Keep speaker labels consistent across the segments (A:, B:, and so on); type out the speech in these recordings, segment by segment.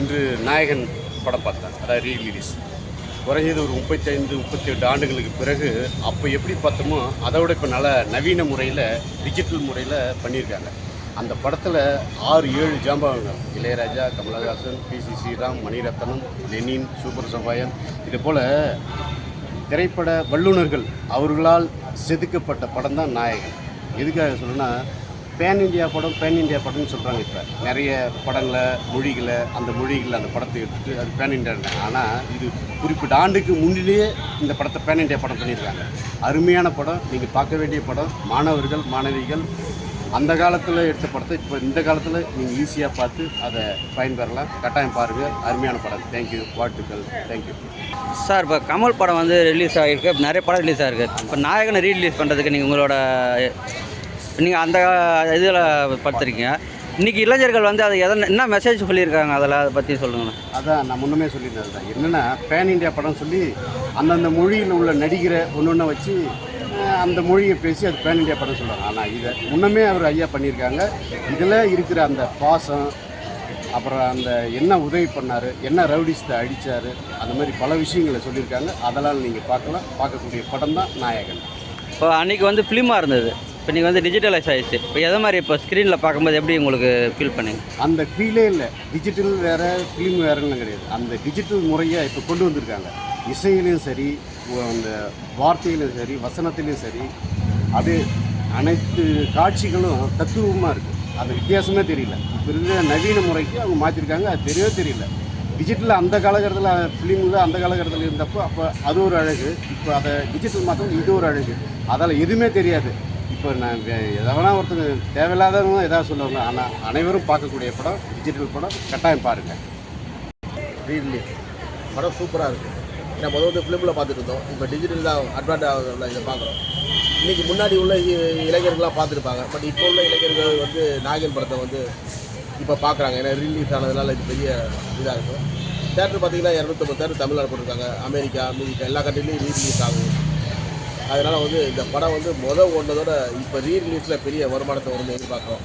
A: இன்று நாயகன் படம் பார்த்தேன் அதாவது ரீ ரிலீஸ் குறைஞ்சது ஒரு முப்பத்தைந்து முப்பத்தி எட்டு ஆண்டுகளுக்கு பிறகு அப்போ எப்படி பார்த்தோமோ அதை விட இப்போ நல்ல நவீன முறையில் டிஜிட்டல் முறையில் பண்ணியிருக்காங்க. அந்த படத்தில் ஆறு ஏழு ஜாம்பவங்கள். Ilaiyaraaja Kamal Haasan P C Sreeram Mani Ratnam Lenin super Subbarayan. இது போல் திரைப்பட வல்லுநர்கள் அவர்களால் செதுக்கப்பட்ட படம் தான் நாயகன். எதுக்காக சொல்லணும்னா பேன் இந்தியா படம் பேன் இந்தியா படம்னு சொல்கிறாங்க இப்போ. நிறைய படங்களை மொழிகளை அந்த மொழிகளை அந்த படத்தை எடுத்துட்டு அது பேன் இந்தியா ஆனால் இது குறிப்பிட்ட ஆண்டுக்கு முன்னிலேயே இந்த படத்தை பேன் இந்தியா படம் பண்ணியிருக்காங்க. அருமையான படம். நீங்கள் பார்க்க வேண்டிய படம். மாணவர்கள் மாணவிகள் அந்த காலத்தில் எடுத்த படத்தை இப்போ இந்த காலத்தில் நீங்கள் ஈஸியாக பார்த்து அதை பயன்பெறலாம். கட்டாயம் பாருங்கள் அருமையான படம். தேங்க்யூ வாழ்த்துக்கள். தேங்க்யூ
B: சார் இப்போ கமல் படம் வந்து ரிலீஸ் ஆகிருக்கு நிறைய படம் ரிலீஸ் ஆகிருக்கு இப்போ நாயகனை ரீரிலீஸ் பண்ணுறதுக்கு நீங்கள் உங்களோட நீங்கள் அந்த இதில் பார்த்துருக்கீங்க இன்றைக்கி இளைஞர்கள் வந்து அதை எதனா என்ன மெசேஜ் சொல்லியிருக்காங்க? அதில் அதை பற்றி சொல்லுங்கண்ணா
A: அதான் நான் முன்னமே சொல்லியிருந்தது தான். என்னென்னா பேன் இந்தியா படம் சொல்லி அந்தந்த மொழியில் உள்ள நடிகரை ஒன்று ஒன்று வச்சு அந்த மொழியை பேசி அது பேன் இந்தியா படம் சொல்கிறாங்க ஆனால் இதை முன்னமே அவர் ஐயா பண்ணியிருக்காங்க. இதில் இருக்கிற அந்த பாசம் அப்புறம் அந்த என்ன உதவி பண்ணார் என்ன ரவுடிஸ்த்தை அடித்தார் அந்த மாதிரி பல விஷயங்களை சொல்லியிருக்காங்க. அதெல்லாம் நீங்கள் பார்க்கலாம். பார்க்கக்கூடிய படம் தான் நாயகன்.
B: இப்போ அன்றைக்கி வந்து ஃபிலிமாக இருந்தது. இப்போ நீங்கள் வந்து டிஜிட்டலைஸ் ஆகிடுச்சு இப்போ எதை மாதிரி இப்போ ஸ்க்ரீனில் பார்க்கும்போது எப்படி உங்களுக்கு ஃபீல் பண்ணீங்க?
A: அந்த ஃபீலே இல்லை. டிஜிட்டல் வேறு ஃபிலிம் வேறுன்னு கிடையாது. அந்த டிஜிட்டல் முறையை இப்போ கொண்டு வந்திருக்காங்க. இசையிலையும் சரி அந்த வார்த்தையிலையும் சரி வசனத்திலையும் சரி அது அனைத்து காட்சிகளும் தத்துவமாக இருக்குது அது வித்தியாசமே தெரியல. இப்போ இருக்கிற நவீன முறைக்கு அவங்க மாற்றிருக்காங்க அது தெரியவே தெரியல. டிஜிட்டலில் அந்த காலகட்டத்தில் ஃபிலிமில் அந்த காலகட்டத்தில் இருந்தப்போ அப்போ அது ஒரு அழகு. இப்போ அதை டிஜிட்டல் மாற்றம் இது ஒரு அழகு. அதால் எதுவுமே தெரியாது. இப்போ நான் எதனா எதை ஒருத்தர் தேவையில்லாதவங்க எதாவது சொல்லுவாங்க. ஆனால் அனைவரும் பார்க்கக்கூடிய படம் டிஜிட்டல் படம் கட்டாயம் பாருங்கள்
C: ரீரிலீஸ் படம் சூப்பராக இருக்குது ஏன்னா முதல் வந்து ஃபிலிமில் பார்த்துட்டு இருந்தோம். இப்போ டிஜிட்டல் தான் அட்வான்ட் ஆகுதுல இதை பார்க்குறோம். இன்றைக்கி முன்னாடி உள்ள இ- இளைஞர்கள்லாம் பார்த்துருப்பாங்க. பட் இப்போ உள்ள இளைஞர்கள் வந்து நாகன் படத்தை வந்து இப்போ பார்க்குறாங்க. ஏன்னா ரிலீஸ் ஆனதுனால இது பெரிய இதாக இருக்கும். தேட்டர் பார்த்தீங்கன்னா இரநூத்தம்பது தேட்டர் தமிழ்நாடு போட்டிருக்காங்க. அமெரிக்கா அமெரிக்கா எல்லா கண்ட்ரிலையும் ரீலீஸ் ஆகும் அதனால் வந்து இந்த படம் வந்து முதல் ஓடுனதோட இப்போ ரீரிலீஸில் பெரிய வருமானத்தை வந்து எதிர்பார்க்குறோம்.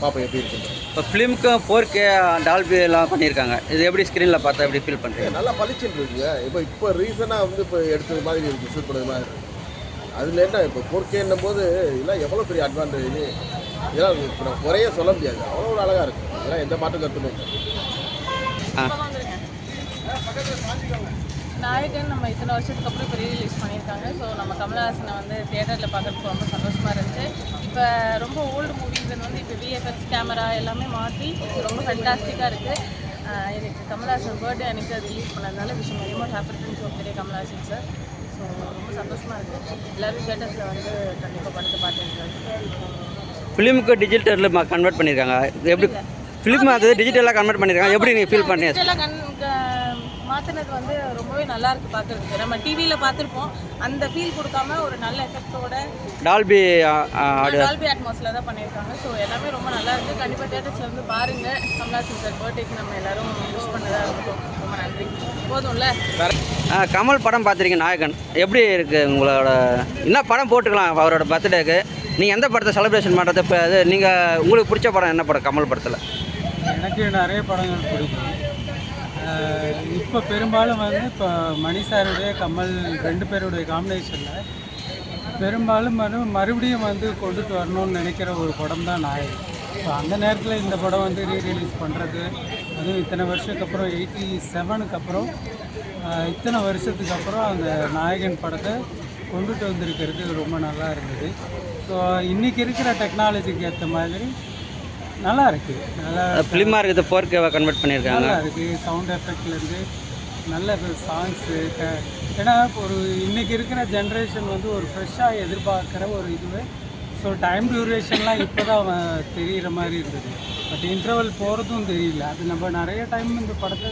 C: பார்ப்போம் எப்படி இருக்குன்னு.
B: இப்போ ஃபிலிமுக்கும் ஃபோர் கே டால்பி எல்லாம் பண்ணியிருக்காங்க. இது எப்படி ஸ்க்ரீனில் பார்த்தா எப்படி ஃபீல் பண்ணுறீங்க
C: நல்லா பளிச்சுட்டு இருக்குங்க இப்போ இப்போ ரீசனாக வந்து இப்போ எடுத்தது மாதிரி இருக்குது ஷூட் பண்ணது மாதிரி இருக்கு. அதில் என்ன இப்போ ஃபோர் கேன்னும் போது இதெல்லாம் எவ்வளோ பெரிய அட்வான்டேஜ் இதெல்லாம் இப்போ நம்ம குறைய சொல்ல முடியாது. அவ்வளோ ஒரு அழகாக இருக்குது இதெல்லாம் எந்த மாற்று கருத்துமே இல்லை.
B: ஆ.
D: நாயகன் நம்ம இத்தனை வருஷத்துக்கு அப்புறம் இப்போ ரீலீஸ் பண்ணியிருக்காங்க. ஸோ நம்ம கமலஹாசனை வந்து தியேட்டரில் பார்க்கறதுக்கு ரொம்ப சந்தோஷமாக இருந்துச்சு. இப்போ ரொம்ப ஓல்டு மூவிஸ் வந்து இப்போ விஎஃப்எக்ஸ் கேமரா எல்லாமே மாற்றி ரொம்ப ஃபண்டாஸ்டிக்காக இருக்குது எனக்கு கமலஹாசன் பர்த்டே அன்னைக்கு ரிலீஸ் பண்ணதுனால விஷயம் ரிமோட் ஹாப்பர்டன்ஸ் ஆஃப் பெரிய கமலஹாசன் சார் ஸோ ரொம்ப சந்தோஷமாக இருக்குது எல்லோரும் தியேட்டர்ஸில் வந்து கண்டிப்பாக படத்தை பார்த்துருக்காங்க
B: ஃபிலிமுக்கு டிஜிட்டலில் கன்வெர்ட் பண்ணியிருக்காங்க. எப்படி ஃபிலிம் அது டிஜிட்டலாக கன்வெர்ட் பண்ணியிருக்காங்க. எப்படி நீங்கள் ஃபீல் பண்ணீங்க
D: மாற்றினது வந்து ரொம்பவே நல்லா இருக்கு பார்க்கறதுக்கு நம்ம டிவியில் பார்த்துருப்போம் அந்த ஃபீல் கொடுக்காம ஒரு நல்ல எஃபெக்டோட
B: டால்பி ஆடியோ
D: டால்பி அட்மாஸில் தான் பண்ணியிருக்காங்க. ஸோ எல்லாமே ரொம்ப நல்லா இருக்கு. கண்டிப்பாக தேட்டர்ஸில் வந்து பாருங்க. கமலாசன் சார் பர்த்டேக்கு நம்ம எல்லாரும் விஷ் பண்ணதா இருக்கும் ரொம்ப நன்றி. போதும்ல?
B: கமல் படம் பார்த்துருக்கீங்க நாயகன். எப்படி இருக்குது உங்களோட என்ன படம் போட்டுக்கலாம் அவரோட பர்த்டேக்கு? நீங்கள் எந்த படத்தை செலிப்ரேஷன் பண்ணுறது இப்போ அது நீங்கள் உங்களுக்கு பிடிச்ச படம் என்ன படம் கமல் படத்தில்?
E: எனக்கு நிறைய படங்கள் பிடிக்கும். இப்போ பெரும்பாலும் வந்து இப்போ மணி சாருடைய கமல் ரெண்டு பேருடைய காம்பினேஷனில் பெரும்பாலும் வந்து மறுபடியும் வந்து கொண்டுட்டு வரணும்னு நினைக்கிற ஒரு படம் தான் நாயகன் ஸோ அந்த நேரத்தில் இந்த படம் வந்து ரீ ரிலீஸ் பண்ணுறது அதுவும் இத்தனை வருஷத்துக்கு அப்புறம் எயிட்டி செவனுக்கு அப்புறம் இத்தனை வருஷத்துக்கு அப்புறம் அந்த நாயகன் படத்தை கொண்டுட்டு வந்திருக்கிறது ரொம்ப நல்லா இருந்தது. ஸோ இன்றைக்கி இருக்கிற டெக்னாலஜிக்கு ஏற்ற மாதிரி நல்லா இருக்குது நல்லா
B: ஃபிலிமாக இருக்குது ஃபோர் கேவை கன்வெர்ட் பண்ணியிருக்காங்க.
E: நல்லா இருக்குது சவுண்ட் எஃபெக்ட்லேருந்து நல்ல சாங்ஸு ஏன்னா ஒரு இன்னைக்கு இருக்கிற ஜென்ரேஷன் வந்து ஒரு ஃப்ரெஷ்ஷாக எதிர்பார்க்குற ஒரு இதுவே. ஸோ டைம் டியூரேஷன்லாம் இப்போ தான் தெரிகிற மாதிரி இருந்தது. பட் இன்டர்வல் போகிறதும் தெரியல. அது நம்ம நிறைய டைம் இந்த படத்தை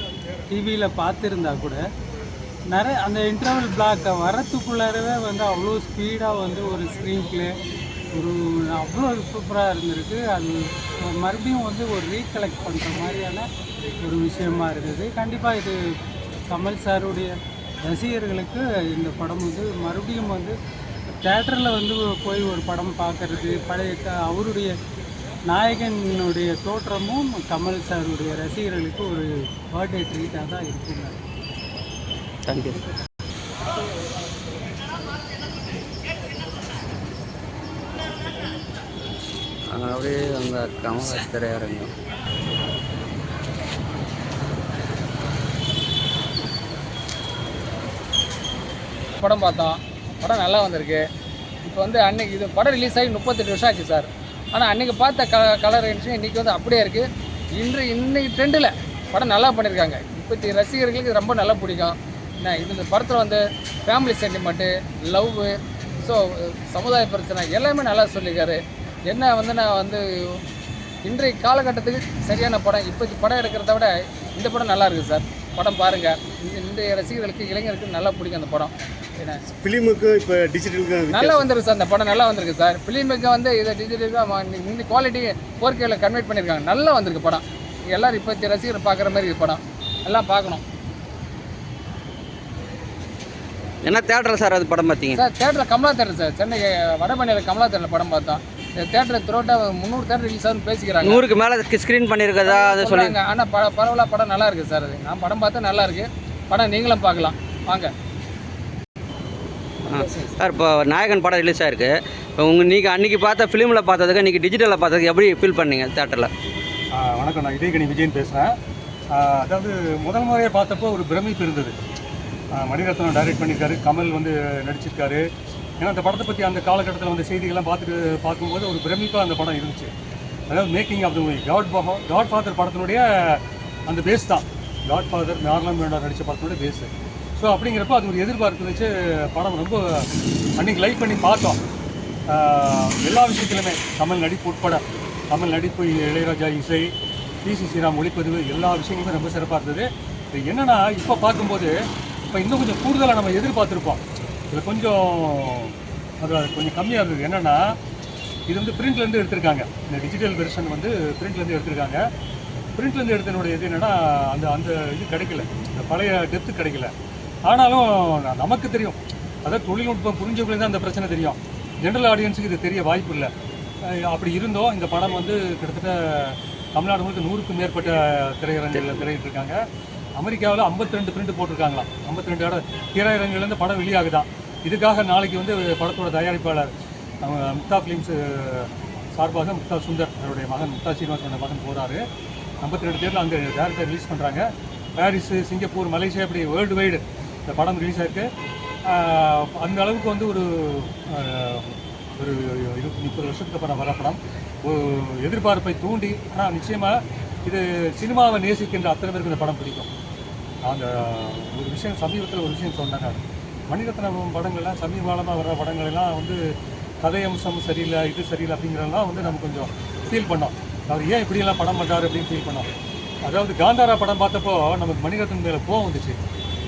E: டிவியில் பார்த்துருந்தா கூட நிறைய அந்த இன்டர்வல் பிளாக் வரத்துக்குள்ளாரவே வந்து அவ்வளோ ஸ்பீடாக வந்து ஒரு ஸ்க்ரீன் ப்ளே ஒரு அவ்வளோ சூப்பராக இருந்திருக்கு. அது மறுபடியும் வந்து ஒரு ரீகலெக்ட் பண்ணுற மாதிரியான ஒரு விஷயமா இருக்குது கண்டிப்பாக இது கமல் சாருடைய ரசிகர்களுக்கு இந்த படம் வந்து மறுபடியும் வந்து தேட்டரில் வந்து போய் ஒரு படம் பார்க்குறது பழைய க- அவருடைய நாயகனுடைய தோற்றமும் கமல் சாருடைய ரசிகர்களுக்கு ஒரு பர்த்டே ட்ரீட்டாக தான் இருக்குங்க.
B: தேங்க்யூ அப்படியே அந்த கமல திரையரங்கம்
F: படம் பார்த்தோம் படம் நல்லா வந்திருக்கு. இப்போ வந்து அன்னைக்கு இது படம் ரிலீஸ் ஆகி முப்பத்தெட்டு வருஷம் ஆச்சு சார். ஆனால் அன்னைக்கு பார்த்த க கலர் இருந்துச்சு இன்றைக்கி வந்து அப்படியே இருக்குது இன்று இன்னைக்கு ட்ரெண்டில் படம் நல்லா பண்ணியிருக்காங்க இப்போத்தி ரசிகர்களுக்கு இது ரொம்ப நல்லா பிடிக்கும். என்ன இது இந்த படத்தில் வந்து ஃபேமிலி சென்டிமெண்ட்டு லவ்வு ஸோ சமுதாய பிரச்சனை எல்லாமே நல்லா சொல்லியிருக்காரு. என்ன வந்து நான் வந்து இன்றைய காலகட்டத்துக்கு சரியான படம் இப்போதைக்கு படம் எடுக்கிறத விட இந்த படம் நல்லா இருக்குது சார். படம் பாருங்கள் இந்த இன்றைய ரசிகர்களுக்கு இளைஞர்களுக்கு நல்லா பிடிக்கும் அந்த படம். என்ன
A: ஃபிலிமுக்கு இப்போ டிஜிட்டலுக்கு
F: நல்லா வந்திருக்கு சார் அந்த படம் நல்லா வந்திருக்கு சார். ஃபிலிமுக்கு வந்து இதை டிஜிட்டலுக்கு இந்த குவாலிட்டி ஃபோர் கேல கன்வெர்ட் பண்ணியிருக்காங்க. நல்லா வந்திருக்கு படம். எல்லாரும் இப்போ ரசிகர் பார்க்குற மாதிரி படம். எல்லாம் பார்க்கணும்.
B: என்ன தேட்டரில் சார் அது படம் பார்த்தீங்க?
F: சார் தேட்டரில் கமலா தேட்டர் சார். சென்னை வடபழனியில் கமலா தேட்டரில் படம் பார்த்தோம். தேட்டர் த்ரோட்டா முந்நூறு தேட்டர் ரிலீஸ் ஆகுதுன்னு பேசிக்கிறாங்க.
B: நூறுக்கு மேலே ஸ்க்ரீன் பண்ணியிருக்கதா? அதை சொல்லி
F: சொல்றாங்க. ஆனால் பட பரவாயில்ல படம் நல்லா இருக்கு சார் அது. நான் படம் பார்த்தா நல்லா இருக்கு. படம் நீங்களும் பார்க்கலாம். வாங்க.
B: ஆ. சார் இப்போ நாயகன் படம் ரிலீஸ் ஆயிருக்கு. இப்போ உங்கள் நீங்கள் அன்றைக்கி பார்த்த ஃபிலிமில் பார்த்ததுக்கு இன்றைக்கி டிஜிட்டலில் பார்த்ததுக்கு எப்படி ஃபீல் பண்ணீங்க தேட்டரில்
G: வணக்கம். நான் இதயகனி விஜயன் பேசுகிறேன் அதாவது முதல் முறையாக பார்த்தப்போ ஒரு பிரமிப்பு இருந்தது. மணிரத்னம் டைரக்ட் பண்ணியிருக்காரு. கமல் வந்து நடிச்சிருக்காரு. ஏன்னா அந்த படத்தை பற்றி அந்த காலகட்டத்தில் வந்து செய்திகள்லாம் பார்த்துட்டு பார்க்கும்போது ஒரு பிரமிப்பாக அந்த படம் இருந்துச்சு. அதாவது making of the movie God Godfather படத்தினுடைய அந்த பேஸ் தான். காட் ஃபாதர் நார்லம் மேடம் நடித்த படத்தினுடைய பேஸு ஸோ அப்படிங்கிறப்ப அது ஒரு எதிர்பார்ப்பு வச்சு படம் ரொம்ப அன்றைக்கி லைக் பண்ணி பார்த்தோம். எல்லா விஷயத்திலுமே. தமிழ் நடிப்பு உட்பட. தமிழ் நடிப்பு இளையராஜா இசை பிசி ஸ்ரீராம் ஒளிப்பதிவு எல்லா விஷயங்களுமே ரொம்ப சிறப்பாக இருந்தது. இது இப்போ பார்க்கும்போது இப்போ இன்னும் கொஞ்சம் கூடுதலாக நம்ம எதிர்பார்த்துருப்போம். இதில் கொஞ்சம் அது கொஞ்சம் கம்மியாக இருந்தது. என்னென்னா இது வந்து பிரிண்ட்லேருந்து எடுத்திருக்காங்க. இந்த டிஜிட்டல் வெர்ஷன் வந்து பிரிண்ட்லேருந்து எடுத்திருக்காங்க. பிரிண்ட்லேருந்து எடுத்தனுடைய இது என்னென்னா அந்த அந்த இது கிடைக்கல. இந்த பழைய டெப்த்து கிடைக்கல. ஆனாலும் நமக்கு தெரியும். அதாவது தொழில்நுட்பம் புரிஞ்சவங்களுக்கு தான் அந்த பிரச்சனை தெரியும். ஜென்ரல் ஆடியன்ஸுக்கு இது தெரிய வாய்ப்பு இல்லை. அப்படி இருந்தோம் இந்த படம் வந்து கிட்டத்தட்ட தமிழ்நாடு முழுக்க நூறுக்கும் மேற்பட்ட திரையரங்குகளில் திரையிட்டிருக்காங்க. அமெரிக்காவில் 52 ரெண்டு பிரிண்ட் போட்டிருக்காங்களாம். 52 ரெண்டு இடம் திரையரங்குலேருந்து படம் வெளியாகுதான் இதுக்காக நாளைக்கு வந்து படத்தோட தயாரிப்பாளர் முக்தா ஃபிலிம்ஸ் சார்பாக முக்தா சுந்தர் அவருடைய மகன் முக்தா சீனிவாசனோட மகன் போகிறாரு 52 ரெண்டு பேரில் அங்கே டேரக்டர் ரிலீஸ் பண்ணுறாங்க பாரிஸு சிங்கப்பூர் மலேசியா இப்படி வேர்ல்டு வைடு இந்த படம் ரிலீஸ் ஆயிருக்கு. அந்த அளவுக்கு வந்து ஒரு ஒரு இருபது முப்பது வருஷத்துக்கு அப்புறம் வர படம். எதிர்பார்ப்பை தூண்டி ஆனால் நிச்சயமாக இது சினிமாவை நேசிக்கின்ற அத்தனை பேருக்கு இந்த படம் பிடிக்கும். அந்த ஒரு விஷயம் சமீபத்தில் ஒரு விஷயம் சொன்னாங்க. மணிரத்னம் படங்கள்லாம் சமீபகாலமாக வர்ற படங்கள்லாம் வந்து கதை அம்சம் சரியில்லை இது சரியில்லை அப்படிங்கிறதெல்லாம் வந்து நம்ம கொஞ்சம் ஃபீல் பண்ணோம். அவர் ஏன் இப்படியெல்லாம் படம் பண்ணுறாரு அப்படின்னு ஃபீல் பண்ணோம். அதாவது காந்தாரா படம் பார்த்தப்போ நமக்கு மணிரத்னம் மேலே கோவம் வந்துச்சு.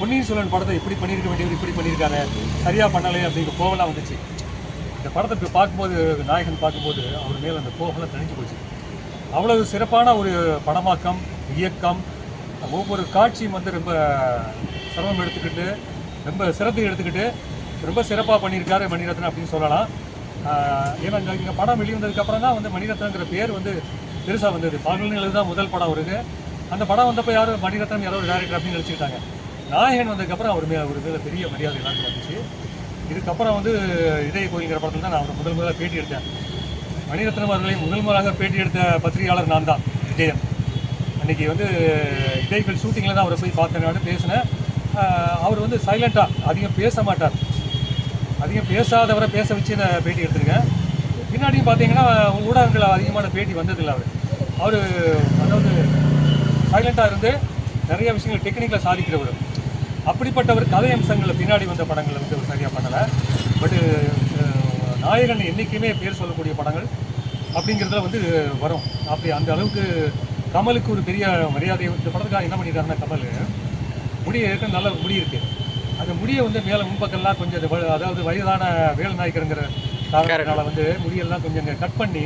G: பொன்னியின் செல்வன் படத்தை இப்படி பண்ணியிருக்க வேண்டியவர் இப்படி பண்ணியிருக்காரு சரியாக பண்ணலை அப்படிங்கிற கோவம்லாம் வந்துச்சு. இந்த படத்தை இப்போ பார்க்கும்போது நாயகன் பார்க்கும்போது அவர் மேலே அந்த கோவம்லாம் தணிஞ்சு போச்சு. அவ்வளவு சிறப்பான ஒரு படமாக்கம் இயக்கம் ஒவ்வொரு காட்சியும் வந்து ரொம்ப சிரமம் எடுத்துக்கிட்டு ரொம்ப சிறப்பு எடுத்துக்கிட்டு ரொம்ப சிறப்பாக பண்ணியிருக்காரு மணிரத்னம் அப்படின்னு சொல்லலாம். ஏன்னா இங்கே இங்கே படம் வெளிவந்ததுக்கப்புறம் தான் வந்து மணிரத்னங்கிற பேர் வந்து பெருசாக வந்தது. பகல் தான் முதல் படம் வருது அந்த படம் வந்தப்போ யாரும் மணிரத்னம் யாரோ ஒரு டேரக்டர் அப்படின்னு நினச்சிக்கிட்டாங்க. நாயகன் வந்ததுக்கப்புறம் அவர் மேலே ஒரு மேலே பெரிய மரியாதை எல்லாருக்கும் வந்துச்சு. இதுக்கப்புறம் வந்து இதய கோயிலுங்கிற படத்தில் தான் நான் அவரை முதல் முதலாக பேட்டி எடுத்தேன். மணிரத்னம் அவர்களை முதல் முதலாக பேட்டி எடுத்த பத்திரிகையாளர் நான் தான் விஜயன். இன்றைக்கி வந்து இதயக்கல் ஷூட்டிங்கில் தான் அவரை போய் பார்த்தேன் பேசினேன். அவர் வந்து சைலண்ட்டாக அதிகம் பேச மாட்டார். அதிகம் பேசாதவரை பேச வச்சு நான் பேட்டி எடுத்திருக்கேன். பின்னாடியும் பார்த்தீங்கன்னா ஊடகங்கள் அதிகமான பேட்டி வந்ததில்லை அவர். அவர் அதாவது சைலண்ட்டாக இருந்து நிறைய விஷயங்கள் டெக்னிக்கில் சாதிக்கிறவர். அப்படிப்பட்டவர் கதை அம்சங்களில் பின்னாடி வந்த படங்களை வந்து அவர் சரியாக பண்ணலை. பட்டு நாயகன் என்றைக்குமே பேர் சொல்லக்கூடிய படங்கள் அப்படிங்கிறதுல வந்து வரும். அப்படி அந்த அளவுக்கு கமலுக்கு ஒரு பெரிய மரியாதை இந்த படத்துக்காக என்ன பண்ணிட்டாருன்னா கமல் முடி இருக்க நல்ல முடி இருக்கு. அந்த முடியை வந்து மேலே முன்பக்கெல்லாம் கொஞ்சம் அதாவது வயதான வேல் நாயக்கருங்கிற காரணத்தினால வந்து முடியெல்லாம் கொஞ்சம் கட் பண்ணி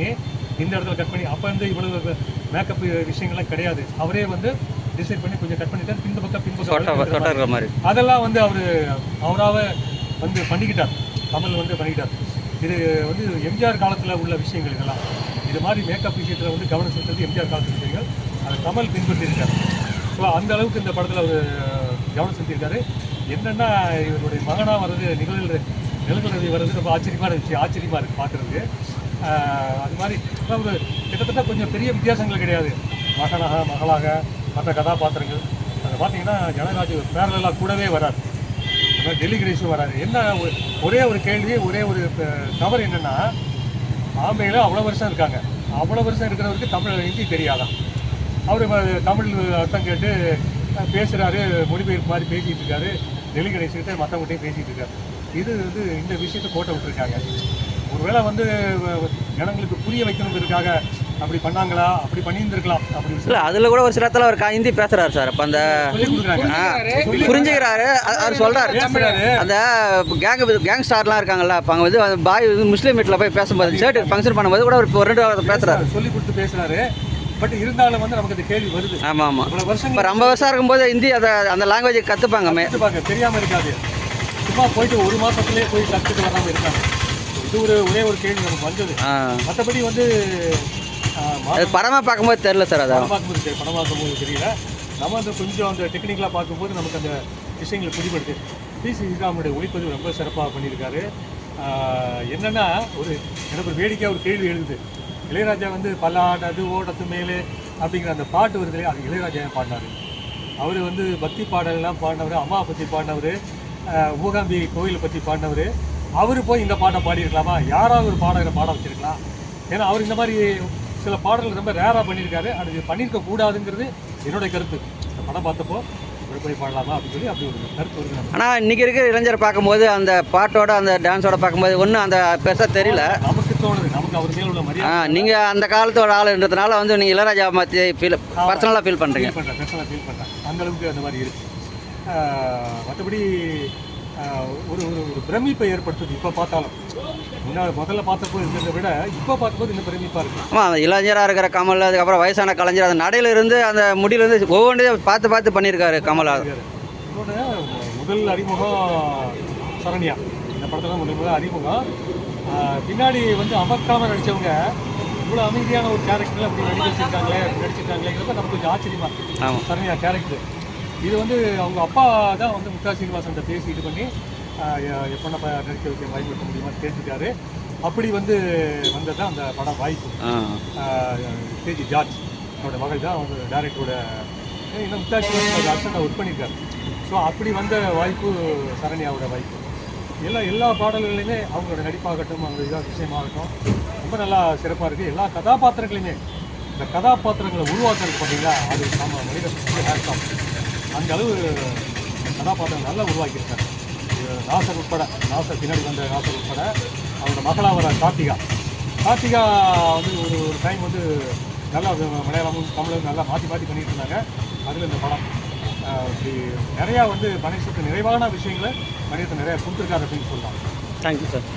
G: இந்த இடத்துல கட் பண்ணி அப்போ வந்து இவ்வளவு மேக்கப் விஷயங்கள்லாம் கிடையாது. அவரே வந்து டிசைட் பண்ணி கொஞ்சம் கட் பண்ணிட்டு இந்த பக்கம் பின்பக்கம் மாதிரி. அதெல்லாம் வந்து அவர் அவராகவே வந்து பண்ணிக்கிட்டார். கமல் வந்து பண்ணிக்கிட்டார். இது வந்து எம்ஜிஆர் காலத்தில் உள்ள விஷயங்கள் இதெல்லாம். இது மாதிரி மேக்கப் விஷயத்தில் வந்து கவனம் செலுத்துறது எம்ஜிஆர் காலத்தில் விஷயங்கள். அதை கமல் பின்பற்றியிருக்காரு. ஸோ அந்த அளவுக்கு இந்த படத்தில் அவர் கவனம் செலுத்தியிருக்காரு. என்னென்னா இவருடைய மகனாக வர்றது நிகழ்வு நிலங்குறவி வர்றது ரொம்ப ஆச்சரியமான விஷயம் ஆச்சரியமாக இருக்குது பார்க்குறதுக்கு. அது மாதிரி அதாவது கிட்டத்தட்ட கொஞ்சம் பெரிய வித்தியாசங்கள் கிடையாது. மகனாக மகளாக மற்ற கதாபாத்திரங்கள். அதை பார்த்தீங்கன்னா ஜனராஜ் பேரலாக கூடவே வராது அதாவது டெல்லி வராது என்ன ஒரு- ஒரே ஒரு கேள்வி ஒரே ஒரு தவறு என்னென்னா ஆம்பையில் அவ்வளோ வருஷம் இருக்காங்க. அவ்வளோ வருஷம் இருக்கிறவருக்கு தமிழ் ஹிந்தி தெரியாதான். அவர் தமிழ் அர்த்தம் கேட்டு பேசுகிறாரு மொழிபெயர்ப்பு மாதிரி பேசிகிட்டு இருக்காரு. டெல்லி கணேஷ்கிட்ட மற்றவங்ககிட்டையும் பேசிகிட்டு இருக்காரு. இது வந்து இந்த விஷயத்தை கோட்டை விட்டுருக்காங்க. ஒருவேளை வந்து ஜனங்களுக்கு புரிய வைக்கணுங்கிறதுக்காக அப்படி பண்ணாங்களா? அப்படி பண்ணியிருந்திருக்கலாம் அப்படி
B: இல்லை அதில் கூட ஒரு சில இடத்துல அவர் ஹிந்தி பேசுகிறாரு சார். அப்போ அந்த புரிஞ்சுக்கிறாரு. அவர் சொல்கிறாரு. அந்த கேங் கேங் ஸ்டார்லாம் இருக்காங்கல்ல அப்போ அங்கே வந்து பாய் வந்து முஸ்லீம் வீட்டில் போய் பேசும்போது ஷர்ட் ஃபங்க்ஷன் பண்ணும்போது கூட ஒரு ரெண்டு வாரம் பேசுகிறாரு
G: சொல்லி கொடுத்து பேசுறாரு. பட் இருந்தாலும் வந்து நமக்கு அந்த கேள்வி வருது.
B: ஆமாம் ஆமாம்
G: இவ்வளவு
B: இப்போ ரொம்ப வருஷம் இருக்கும்போது ஹிந்தி அதை அந்த லாங்குவேஜ் கற்றுப்பாங்கமே
G: பார்க்க தெரியாம இருக்காது. சும்மா போயிட்டு ஒரு மாசத்துலயே போய் கற்றுட்டு வராம இருக்காங்க. இது ஒரு ஒரே ஒரு கேள்வி நமக்கு வந்தது. மற்றபடி வந்து
B: அது படமாக பார்க்கும்போது தெரில சார் அதான்.
G: பார்க்கும்போது தெரி- படம் பார்க்கும்போது தெரியல. நம்ம அந்த கொஞ்சம் அந்த டெக்னிக்கலாக பார்க்கும்போது நமக்கு அந்த விஷயங்களை பிடிபடுது பி சி ஸ்ரீராமுடைய ஒளிப்பதிவு ரொம்ப சிறப்பாக பண்ணியிருக்காரு. என்னன்னா ஒரு எனக்கு ஒரு வேடிக்கையாக ஒரு கேள்வி எழுதுது. இளையராஜா வந்து பல்லாடது ஓடத்து மேலே அப்படிங்கிற அந்த பாட்டு வருது இல்லையா? அது இளையராஜா பாடினாரு? அவர் வந்து பக்தி பாடலாம் பாடினவர் அம்மா பற்றி பாடினவர் மூகாம்பி கோயிலை பற்றி பாடினவர். அவர் போய் இந்த பாட்டை பாடியிருக்கலாமா? யாராவது ஒரு பாடகரை பாட வச்சிருக்கலாம். ஏன்னா அவர் இந்த மாதிரி சில பாடல்கள் ரொம்ப ரேராக பண்ணியிருக்காரு. அது பண்ணியிருக்க கூடாதுங்கிறது என்னுடைய கருத்து. இந்த படம் பார்த்தப்போ போய் பாடலாமா அப்படின்னு சொல்லி அப்படி ஒரு கருத்து வருது.
B: ஆனால் இன்றைக்கி இருக்கிற இளைஞர் பார்க்கும்போது அந்த பாட்டோட அந்த டான்ஸோட பார்க்கும்போது ஒன்றும் அந்த பெருசாக தெரியல.
G: நமக்கு தோணுது. நமக்கு அவர் மேல உள்ள
B: ஆ
G: மரியாதை
B: நீங்கள் அந்த காலத்தோட ஆளுன்றதுனால வந்து நீங்கள் இளையராஜா மாற்றி ஃபீல் பர்சனலாக ஃபீல் பண்ணுறீங்க
G: பண்ணுறேன் பெர்சனலாக ஃபீல் பண்ணுறேன் அந்த அளவுக்கு அந்த மாதிரி இருக்கு. ஆஹ் மற்றபடி ஒரு ஒரு பிரமிப்பை ஏற்படுத்துது. இப்போ பார்த்தாலும். முன்னாடி முதல்ல பார்த்தப்போ இருந்ததை விட இப்போ பார்க்கும்போது இன்னும் பிரமிப்பாக
B: ஆமாம் இளைஞராக இருக்கிற கமல் அதுக்கப்புறம் வயசான கலைஞர் அந்த நடையில இருந்து அந்த முடியிலேருந்து ஒவ்வொன்றையும் பார்த்து பார்த்து பண்ணியிருக்காரு கமல்.
G: இன்னொன்று முதல் அறிமுகம் சரண்யா. இந்த படத்தில் முதல் அறிமுகம். பின்னாடி வந்து அமர்க்காம நடித்தவங்க இவ்வளோ அமைதியான ஒரு கேரக்டரில் அப்படி நடிக்க வச்சிருக்காங்களே நடிச்சிருக்காங்களேங்கிறப்ப நமக்கு கொஞ்சம் ஆச்சரியமா இருக்கு.
B: ஆமாம்
G: சரண்யா கேரக்டர் இது வந்து அவங்க அப்பா தான் வந்து முக்தா சீனிவாசன் பேசி இது பண்ணி எப்போ நடிக்க வைக்க வாய்ப்பு முடியுமா கேட்டிருக்காரு. அப்படி வந்து வந்தது தான் அந்த படம் வாய்ப்பு. கேஜி ஜார்ஜ் அவரோட மகள் தான் வந்து டேரக்டரோட இன்னும் முத்தாட்சி அர்ச்சனை ஒர்க் பண்ணியிருக்காரு. ஸோ அப்படி வந்த வாய்ப்பு சரண்யாவோட வாய்ப்பு. எல்லா எல்லா பாடல்களையுமே அவங்களோட நடிப்பாகட்டும் அவங்க இதாக விஷயமாகட்டும் ரொம்ப நல்லா சிறப்பாக இருக்குது எல்லா கதாபாத்திரங்களையுமே இந்த கதாபாத்திரங்களை உருவாக்குறது பார்த்தீங்களா அது நம்ம மனித ஹேண்ட்ஸாம் அந்த அளவு கதாபாத்திரம் நல்லா உருவாக்கியிருக்காரு நாசர் உட்பட நாசர் பின்னாடி வந்த நாசர் உட்பட அவரோட மகளாக வர கார்த்திகா. கார்த்திகா வந்து ஒரு ஒரு டைம் வந்து நல்லா மலையாளமும் தமிழும் நல்லா மாற்றி மாற்றி பண்ணிட்டு இருந்தாங்க. அதில் இந்த படம். இப்படி நிறையா வந்து மனுஷத்துக்கு நிறைவான விஷயங்களை மனிதத்தை நிறையா கொடுத்துருக்காரு அப்படின்னு சொல்லலாம்.
B: Thank you sir